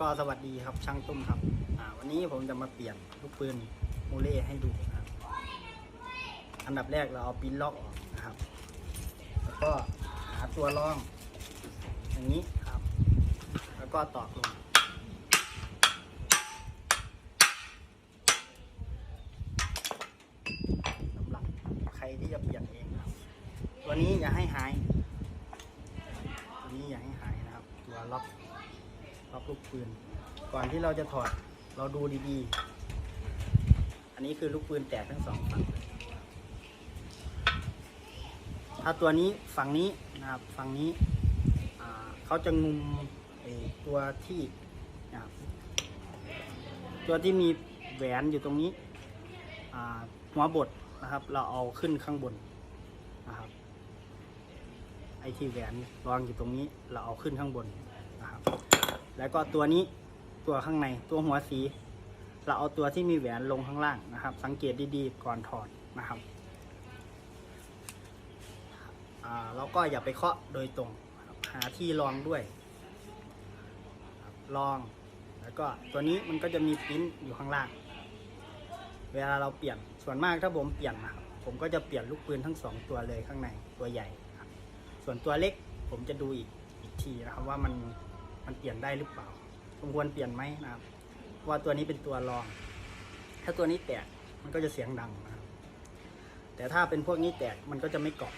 ก็สวัสดีครับช่างตุ้มครับวันนี้ผมจะมาเปลี่ยนลูกปืนโมเล่ให้ดูนะครับ อันดับแรกเราเอาปิ้นล็อกออกนะครับ แล้วก็หาตัวรองอย่างนี้ครับ แล้วก็ตอกลงสำหรับใครที่จะเปลี่ยนเองครับ ตัวนี้อย่าให้หาย ตัวนี้อย่าให้หายนะครับ ตัวล็อก ล็อกลูกปืน ก่อนที่เราจะถอดเราดูดีๆ อันนี้คือลูกปืนแตกทั้งสองฝั่งถ้าตัวนี้ฝั่งนี้นะครับฝั่งนี้เขาจะงุมตัวที่นะครับตัวที่มีแหวนอยู่ตรงนี้หัวบดนะครับ เราเอาขึ้นข้างบนนะครับไอที่แหวนรองอยู่ตรงนี้ เราเอาขึ้นข้างบนนะครับ แล้วก็ตัวนี้ตัวข้างในตัวหัวสี เราเอาตัวที่มีแหวนลงข้างล่างนะครับ สังเกตดีๆก่อนถอดนะครับอ่าเราก็อย่าไปเคาะโดยตรง หาที่รองด้วยรอง แล้วก็ตัวนี้มันก็จะมีปริ้นอยู่ข้างล่าง เวลาเราเปลี่ยนส่วนมากถ้าผมเปลี่ยนนะครับผมก็จะเปลี่ยนลูกปืนทั้งสองตัวเลยข้างในตัวใหญ่ ส่วนตัวเล็กผมจะดูอีกอีกทีนะครับว่ามัน มันเปลี่ยนได้หรือเปล่าสมควรเปลี่ยนไหมนะครับเพราะว่าตัวนี้เป็นตัวรอง ถ้าตัวนี้แตกมันก็จะเสียงดังนะครับ แต่ถ้าเป็นพวกนี้แตกมันก็จะไม่เกาะ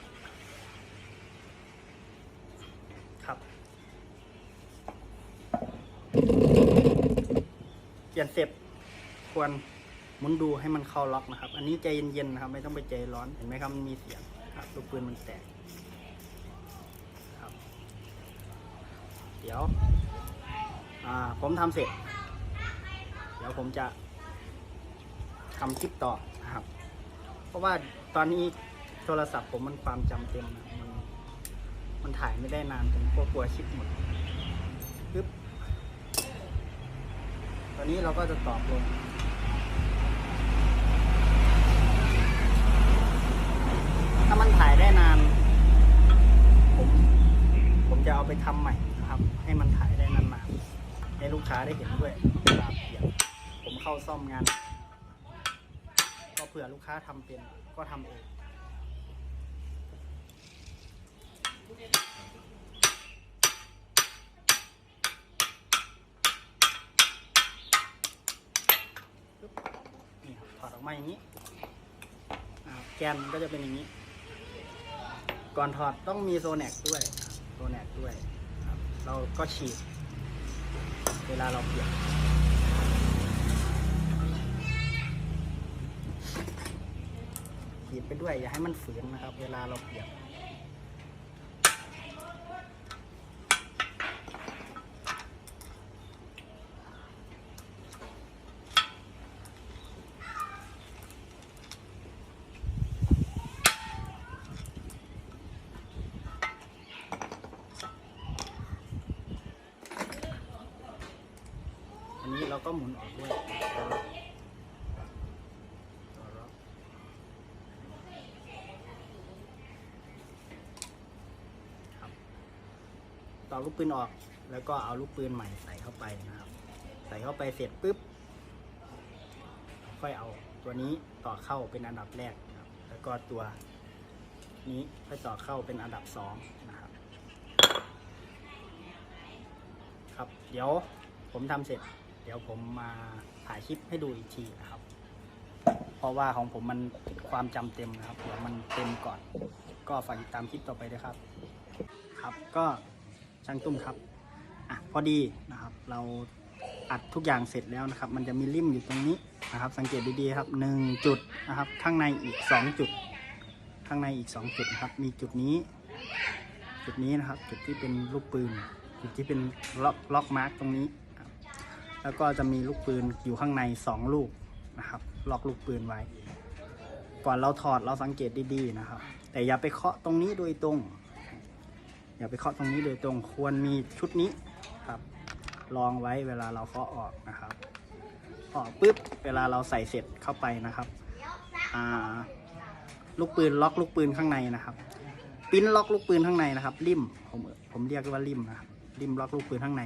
ครับ เปลี่ยนเสร็จควรหมุนดูให้มันเข้าล็อกนะครับ อันนี้ใจเย็นๆนะครับ ไม่ต้องไปใจร้อน เห็นไหมครับมันมีเสียงครับลูกปืนมันแตก ครับ เดี๋ยวผมทำเสร็จ เดี๋ยวผมจะทำคลิปต่อครับ เพราะว่าตอนนี้โทรศัพท์ผมมันความจำเต็มนะมันมันถ่ายไม่ได้นานผมกลัวกลัวคลิปหมดปึ๊บตอนนี้เราก็จะตอบลงถ้ามันถ่ายได้นาน ผม ผมจะเอาไปทำใหม่ ลูกค้าได้เห็นด้วยเวลาเสี่ยนผมเข้าซ่อมงาน ก็เผื่อลูกค้าทำเป็นก็ทำเองนี่ถอดออกมาอย่างนี้ แกนก็จะเป็นอย่างนี้ ก่อนถอดต้องมีโซแนกด้วย โซแนกด้วย เราก็ฉีด เวลาเราเปลี่ยนขีดไปด้วยอย่าให้มันฝืนนะครับ เวลาเราเปลี่ยน เราก็หมุนออกด้วยต่อลูกปืนออกแล้วก็เอาลูกปืนใหม่ใส่เข้าไปนะครับ ใส่เข้าไปเสร็จปุ๊บ ค่อยเอาตัวนี้ต่อเข้าเป็นอันดับแรกนะครับ แล้วก็ตัวนี้ค่อยต่อเข้าเป็นอันดับสองนะครับ ครับ เดี๋ยวผมทำเสร็จ เดี๋ยวผมมาถ่ายคลิปให้ดูอีกทีนะครับ เพราะว่าของผมมันความจำเต็มนะครับเดี๋ยวมันเต็มก่อน ก็ฝากติดตามคลิปต่อไปด้วยครับ ครับก็ช่างตุ้มครับอะพอดีนะครับ เราอัดทุกอย่างเสร็จแล้วนะครับ มันจะมีริมอยู่ตรงนี้นะครับ สังเกตดีๆครับหนึ่งจุดนะครับ ข้างในอีกสองจุด ข้างในอีกสองจุดนะครับ มีจุดนี้ จุดนี้นะครับ จุดที่เป็นลูกปืน จุดที่เป็นล็อกล็อกมาร์กตรงนี้ แล้วก็จะมีลูกปืนอยู่ข้างในสองลูกนะครับล็อกลูกปืนไว้ ก่อนเราถอดเราสังเกตดีๆนะครับ แต่อย่าไปเคาะตรงนี้โดยตรง อย่าไปเคาะตรงนี้โดยตรงควรมีชุดนี้ครับรองไว้เวลาเราเคาะออกนะครับออกปุ๊บเวลาเราใส่เสร็จเข้าไปนะครับอ่าลูกปืนล็อกลูกปืนข้างในนะครับปิ้นล็อกลูกปืนข้างในนะครับริมผมผมเรียกว่าริมนะครับริมล็อกลูกปืนข้างใน